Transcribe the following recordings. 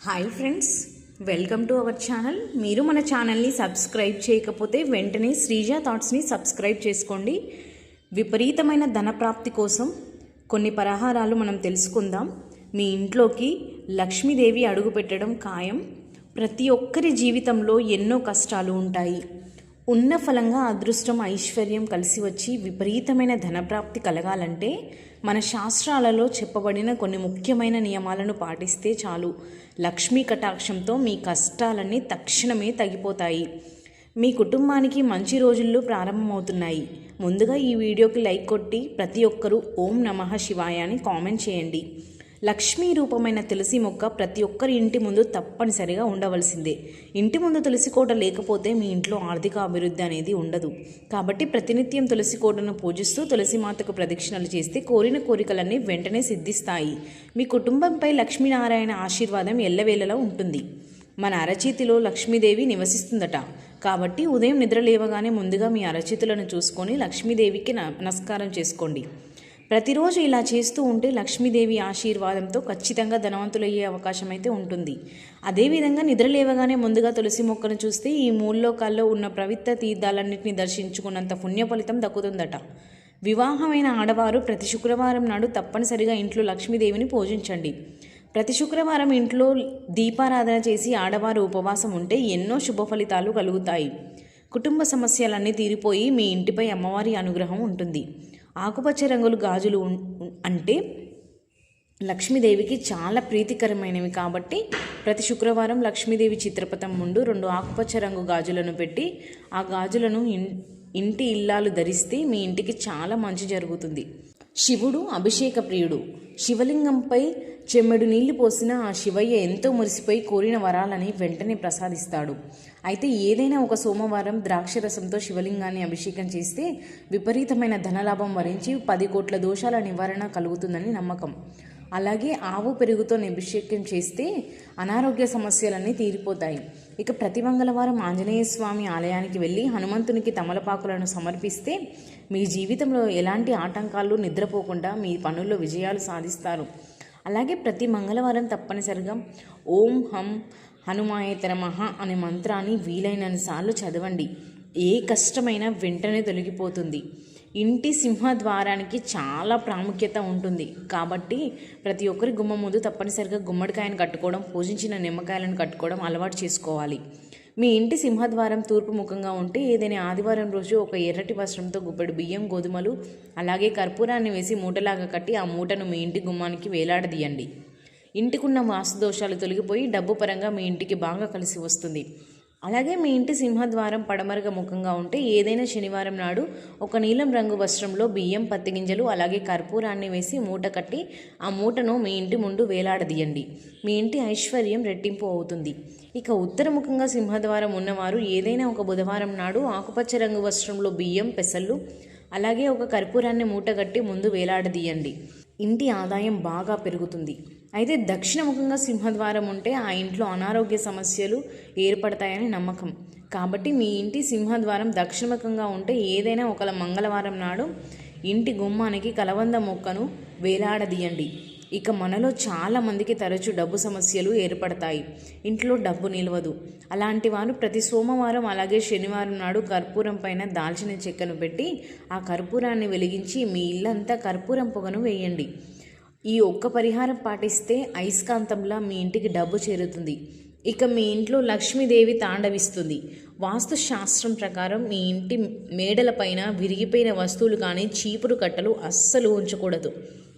Hi friends welcome to our channel మీరు మన ఛానల్ని సబ్స్క్రైబ్ చేయకపోతే వెంటనే శ్రీజ థాట్స్ని సబ్స్క్రైబ్ చేసుకోండి. విపరీతమైన ధనప్రాప్తి కోసం కొన్ని పరిహారాలు మనం తెలుసుకుందాం. మీ ఇంట్లోకి లక్ష్మీదేవి అడుగుపెట్టడం ఖాయం. ప్రతి ఒక్కరి జీవితంలో ఎన్నో కష్టాలు ఉంటాయి. ఉన్న ఫలంగా అదృష్టం ఐశ్వర్యం కలిసి వచ్చి విపరీతమైన ధనప్రాప్తి కలగాలంటే మన శాస్త్రాలలో చెప్పబడిన కొన్ని ముఖ్యమైన నియమాలను పాటిస్తే చాలు. లక్ష్మీ కటాక్షంతో మీ కష్టాలన్నీ తక్షణమే తగ్గిపోతాయి. మీ కుటుంబానికి మంచి రోజుల్లో ప్రారంభమవుతున్నాయి. ముందుగా ఈ వీడియోకి లైక్ కొట్టి ప్రతి ఒక్కరూ ఓం నమః శివాయ అని కామెంట్ చేయండి. లక్ష్మీ రూపమైన తులసి మొక్క ప్రతి ఒక్కరి ఇంటి ముందు తప్పనిసరిగా ఉండవలసిందే. ఇంటి ముందు తులసి కోట లేకపోతే మీ ఇంట్లో ఆర్థిక అభివృద్ధి అనేది ఉండదు. కాబట్టి ప్రతినిత్యం తులసి కోటను పూజిస్తూ తులసి మాతకు ప్రదక్షిణలు చేస్తే కోరిన కోరికలన్నీ వెంటనే సిద్ధిస్తాయి. మీ కుటుంబంపై లక్ష్మీనారాయణ ఆశీర్వాదం ఎల్లవేళలా ఉంటుంది. మన అరచేతిలో లక్ష్మీదేవి నివసిస్తుందట. కాబట్టి ఉదయం నిద్ర లేవగానే ముందుగా మీ అరచేతులను చూసుకొని లక్ష్మీదేవికి న- నమస్కారం చేసుకోండి. ప్రతిరోజు ఇలా చేస్తూ ఉంటే లక్ష్మీదేవి ఆశీర్వాదంతో ఖచ్చితంగా ధనవంతులయ్యే అవకాశం అయితే ఉంటుంది. అదేవిధంగా నిద్ర లేవగానే ముందుగా తులసి మొక్కను చూస్తే ఈ మూల్లోకాల్లో ఉన్న పవిత్ర తీర్థాలన్నింటినీ దర్శించుకున్నంత పుణ్య ఫలితం దక్కుతుందట. వివాహమైన ఆడవారు ప్రతి శుక్రవారం నాడు తప్పనిసరిగా ఇంట్లో లక్ష్మీదేవిని పూజించండి. ప్రతి శుక్రవారం ఇంట్లో దీపారాధన చేసి ఆడవారు ఉపవాసం ఉంటే ఎన్నో శుభ ఫలితాలు కలుగుతాయి. కుటుంబ సమస్యలన్నీ తీరిపోయి మీ ఇంటిపై అమ్మవారి అనుగ్రహం ఉంటుంది. ఆకుపచ్చ రంగులు గాజులు అంటే లక్ష్మీదేవికి చాలా ప్రీతికరమైనవి కాబట్టి ప్రతి శుక్రవారం లక్ష్మీదేవి చిత్రపటం ముందు రెండు ఆకుపచ్చ రంగు గాజులను పెట్టి ఆ గాజులను ఇన్- ఇంటి ఇల్లాలు ధరిస్తే మీ ఇంటికి చాలా మంచి జరుగుతుంది. శివుడు అభిషేక ప్రియుడు శివలింగంపై చెమ్మెడు నీళ్ళు పోసిన ఆ శివయ్య ఎంతో మురిసిపోయి కోరిన వరాలని వెంటనే ప్రసాదిస్తాడు. అయితే ఏదైనా ఒక సోమవారం ద్రాక్షరసంతో శివలింగాన్ని అభిషేకం చేస్తే విపరీతమైన ధనలాభం వరించి పది కోట్ల దోషాల నివారణ కలుగుతుందని నమ్మకం. అలాగే ఆవు పెరుగుతో అభిషేకం చేస్తే అనారోగ్య సమస్యలన్నీ తీరిపోతాయి. ఇక ప్రతి మంగళవారం ఆంజనేయ స్వామి ఆలయానికి వెళ్ళి హనుమంతునికి తమలపాకులను సమర్పిస్తే మీ జీవితంలో ఎలాంటి ఆటంకాలు నిద్రపోకుండా మీ పనుల్లో విజయాలు సాధిస్తారు. అలాగే ప్రతి మంగళవారం తప్పనిసరిగా ఓం హం హనుమాయేతర మహ అనే మంత్రాన్ని వీలైనన్ని సార్లు చదవండి. ఏ కష్టమైనా వెంటనే తొలగిపోతుంది. ఇంటి సింహద్వారానికి చాలా ప్రాముఖ్యత ఉంటుంది. కాబట్టి ప్రతి ఒక్కరి గుమ్మ ముందు తప్పనిసరిగా గుమ్మడికాయను కట్టుకోవడం పూజించిన నిమ్మకాయలను కట్టుకోవడం అలవాటు చేసుకోవాలి. మీ ఇంటి సింహద్వారం తూర్పు ముఖంగా ఉంటే ఏదైనా ఆదివారం రోజు ఒక ఎర్రటి వస్త్రంతో గుప్పెడు బియ్యం గోధుమలు అలాగే కర్పూరాన్ని వేసి మూటలాగా కట్టి ఆ మూటను మీ ఇంటి గుమ్మానికి వేలాడదీయండి. ఇంటికున్న వాస్తు దోషాలు తొలగిపోయి డబ్బు పరంగా మీ ఇంటికి బాగా కలిసి వస్తుంది. అలాగే మీ ఇంటి సింహద్వారం పడమరగ ముఖంగా ఉంటే ఏదైనా శనివారం నాడు ఒక నీలం రంగు వస్త్రంలో బియ్యం పత్తి గింజలు అలాగే కర్పూరాన్ని వేసి మూట కట్టి ఆ మూటను మీ ఇంటి ముందు వేలాడదీయండి. మీ ఇంటి ఐశ్వర్యం రెట్టింపు అవుతుంది. ఇక ఉత్తరముఖంగా సింహద్వారం ఉన్నవారు ఏదైనా ఒక బుధవారం నాడు ఆకుపచ్చ రంగు వస్త్రంలో బియ్యం పెసళ్ళు అలాగే ఒక కర్పూరాన్ని మూటగట్టి ముందు వేలాడదీయండి. ఇంటి ఆదాయం బాగా పెరుగుతుంది. అయితే దక్షిణముఖంగా సింహద్వారం ఉంటే ఆ ఇంట్లో అనారోగ్య సమస్యలు ఏర్పడతాయని నమ్మకం. కాబట్టి మీ ఇంటి సింహద్వారం దక్షిణముఖంగా ఉంటే ఏదైనా ఒక మంగళవారం నాడు ఇంటి గుమ్మానికి కలవంద మొక్కను వేలాడదీయండి. ఇక మనలో చాలా మందికి తరచూ డబ్బు సమస్యలు ఏర్పడతాయి. ఇంట్లో డబ్బు నిలవదు. అలాంటి వారు ప్రతి సోమవారం అలాగే శనివారం నాడు కర్పూరం పైన దాల్చిన చెక్కను పెట్టి ఆ కర్పూరాన్ని వెలిగించి మీ ఇల్లంతా కర్పూరం పొగను వేయండి. ఈ ఒక్క పరిహారం పాటిస్తే అయస్కాంతంలా మీ ఇంటికి డబ్బు చేరుతుంది. ఇక మీ ఇంట్లో లక్ష్మీదేవి తాండవిస్తుంది. వాస్తు శాస్త్రం ప్రకారం మీ ఇంటి మేడలపైన విరిగిపోయిన వస్తువులు కానీ చీపురు కట్టలు అస్సలు ఉంచకూడదు.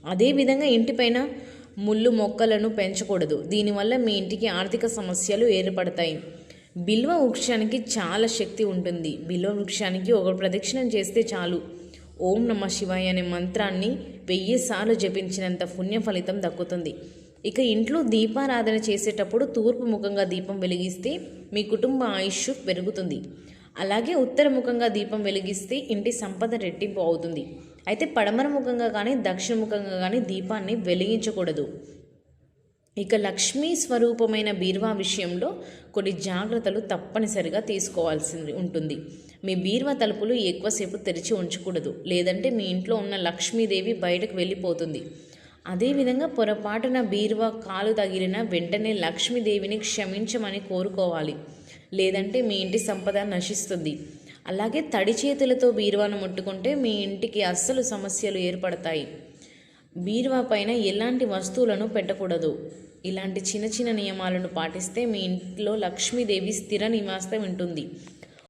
అదేవిధంగా ఇంటిపైన ముళ్ళు మొక్కలను పెంచకూడదు. దీనివల్ల మీ ఇంటికి ఆర్థిక సమస్యలు ఏర్పడతాయి. బిల్వ వృక్షానికి చాలా శక్తి ఉంటుంది. బిల్వ వృక్షానికి ఒక ప్రదక్షిణం చేస్తే చాలు. ఓం నమ శివాయ అనే మంత్రాన్ని వెయ్యి సార్లు జపించినంత పుణ్య ఫలితం దక్కుతుంది. ఇక ఇంట్లో దీపారాధన చేసేటప్పుడు తూర్పు ముఖంగా దీపం వెలిగిస్తే మీ కుటుంబ ఆయుష్ పెరుగుతుంది. అలాగే ఉత్తర ముఖంగా దీపం వెలిగిస్తే ఇంటి సంపద రెట్టింపు అవుతుంది. అయితే పడమర ముఖంగా కానీ దక్షిణ ముఖంగా కానీ దీపాన్ని వెలిగించకూడదు. ఇక లక్ష్మీ స్వరూపమైన బీర్వా విషయంలో కొన్ని జాగ్రత్తలు తప్పనిసరిగా తీసుకోవాల్సి ఉంటుంది. మీ బీర్వా తలుపులు ఎక్కువసేపు తెరిచి ఉంచకూడదు. లేదంటే మీ ఇంట్లో ఉన్న లక్ష్మీదేవి బయటకు వెళ్ళిపోతుంది. అదేవిధంగా పొరపాటున బీరువా కాలు తగిలిన వెంటనే లక్ష్మీదేవిని క్షమించమని కోరుకోవాలి. లేదంటే మీ ఇంటి సంపద నశిస్తుంది. అలాగే తడి చేతులతో బీరువాను ముట్టుకుంటే మీ ఇంటికి అస్సలు సమస్యలు ఏర్పడతాయి. బీరువా పైన ఎలాంటి వస్తువులను పెట్టకూడదు. ఇలాంటి చిన్న చిన్న నియమాలను పాటిస్తే మీ ఇంట్లో లక్ష్మీదేవి స్థిర నివాసం ఉంటుంది.